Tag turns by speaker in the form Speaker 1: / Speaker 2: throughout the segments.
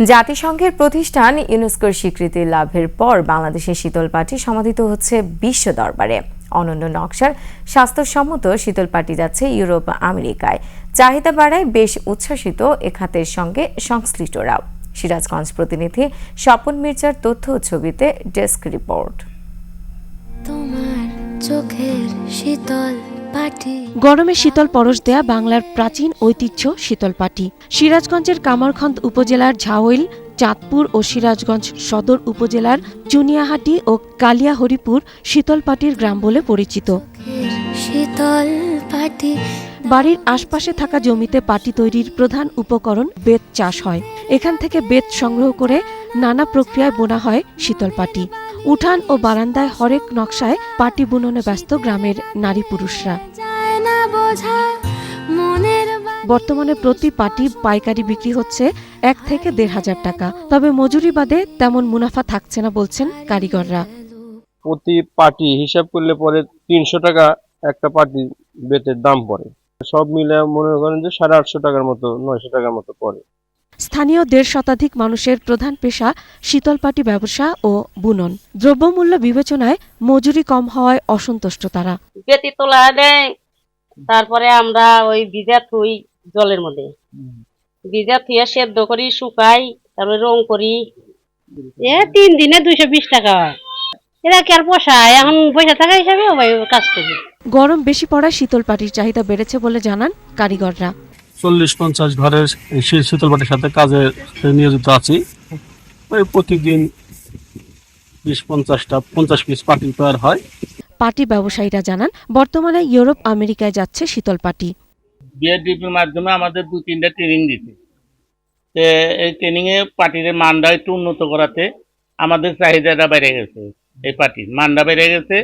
Speaker 1: জাতিসংঘের প্রতিষ্ঠান ইউনেস্কোর স্বীকৃতি লাভের পর বাংলাদেশের শীতল পাটি সমাধিত হচ্ছে বিশ্ব দরবারে। অনন্য নকশার স্বাস্থ্যসম্মত শীতল পাটি যাচ্ছে ইউরোপ, আমেরিকায়। চাহিদা বাড়ায় বেশ উচ্ছ্বাসিত এ খাতের সঙ্গে সংশ্লিষ্টরাও। সিরাজগঞ্জ প্রতিনিধি স্বপন মির্জার তথ্য ছবিতে ডেস্ক রিপোর্ট।
Speaker 2: তোমার চোখের শীতল
Speaker 3: গরমে শীতল পরশ দেয়া বাংলার প্রাচীন ঐতিহ্য শীতলপাটি। সিরাজগঞ্জের কামারখন্দ উপজেলার ঝাওইল চাঁদপুর ও সিরাজগঞ্জ সদর উপজেলার চুনিয়াহাটি ও কালিয়াহরিপুর শীতলপাটির গ্রাম বলে পরিচিত।
Speaker 2: শীতল পাটি
Speaker 3: বাড়ির আশপাশে থাকা জমিতে পাটি তৈরির প্রধান উপকরণ বেত চাষ হয়। এখান থেকে বেত সংগ্রহ করে নানা প্রক্রিয়ায় বোনা হয় শীতলপাটি। উঠান ও বারান্দায় হরেক নকশায় পাটি বুননে ব্যস্ত গ্রামের নারী পুরুষরা।
Speaker 2: বোঝা মনের
Speaker 3: বর্তমানে প্রতি পাটি পাইকারি বিক্রি হচ্ছে এক থেকে দেড় হাজার টাকা। তবে মজুরি বাদে তেমন মুনাফা থাকছে না বলছেন কারিগররা।
Speaker 4: প্রতি পার্টি হিসাব করলে পরে তিনশো টাকা একটা পার্টি বেতের দাম পড়ে। সব মিলে মনে করেন যে সাড়ে আটশো টাকার মতো নয়শো টাকার মতো পড়ে।
Speaker 3: স্থানীয় দেড় শতাধিক মানুষের প্রধান পেশা শীতল শীতলপাটি ব্যবসা ও বুনন। দ্রব্যমূল্য বিবেচনায় মজুরি কম হওয়ায় অসন্তুষ্ট তারা।
Speaker 5: বেতি তোলা দেয় তারপরে আমরা ওই ভিজা থুই জলের মধ্যে। ভিজা থুয়ে সেদ্ধ করি শুকাই তারপরে রং করি। এ তিন দিনে দুইশো বিশ টাকা হয়। এরা কি আর পয়সা এখন পয়সা থাকা হিসাবে কাজ করি।
Speaker 3: গরম বেশি পড়ায় শীতলপাটির চাহিদা বেড়েছে বলে জানান কারিগররা।
Speaker 6: চল্লিশ পঞ্চাশ ঘরের শীতল শীতলপাটির সাথে কাজে নিয়োজিত আছি। ওই প্রতিদিন বিশ পঞ্চাশটা পঞ্চাশ পিস পাটি তৈরি হয়।
Speaker 3: পাটি ব্যবসায়ীরা জানান বর্তমানে ইউরোপ আমেরিকায় যাচ্ছে শীতলপাটি
Speaker 7: বিআরডিপির মাধ্যমে আমাদের দু তিনটা ট্রেনিং দিতে। তো এই ট্রেনিং এ পার্টির মানটা একটু উন্নত করাতে আমাদের চাহিদাটা বেড়ে গেছে এই পার্টির মানটা বেড়ে গেছে।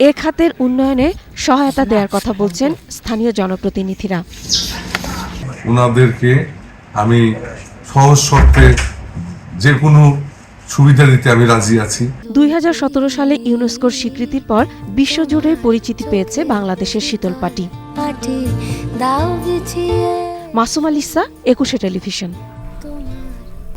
Speaker 3: এ খাতের উন্নয়নে সহায়তা দেওয়ার কথা বলছেন স্থানীয় জনপ্রতিনিধিরা।
Speaker 8: ওনাদেরকে আমি সহজ শর্তে যে কোনো সুবিধা দিতে আমি রাজি আছি।
Speaker 3: দুই হাজার সতেরো সালে ইউনেস্কোর স্বীকৃতির পর বিশ্বজুড়ে পরিচিতি পেয়েছে বাংলাদেশের শীতল
Speaker 2: পাটি।
Speaker 3: মাসুম আলিসা একুশে টেলিভিশন।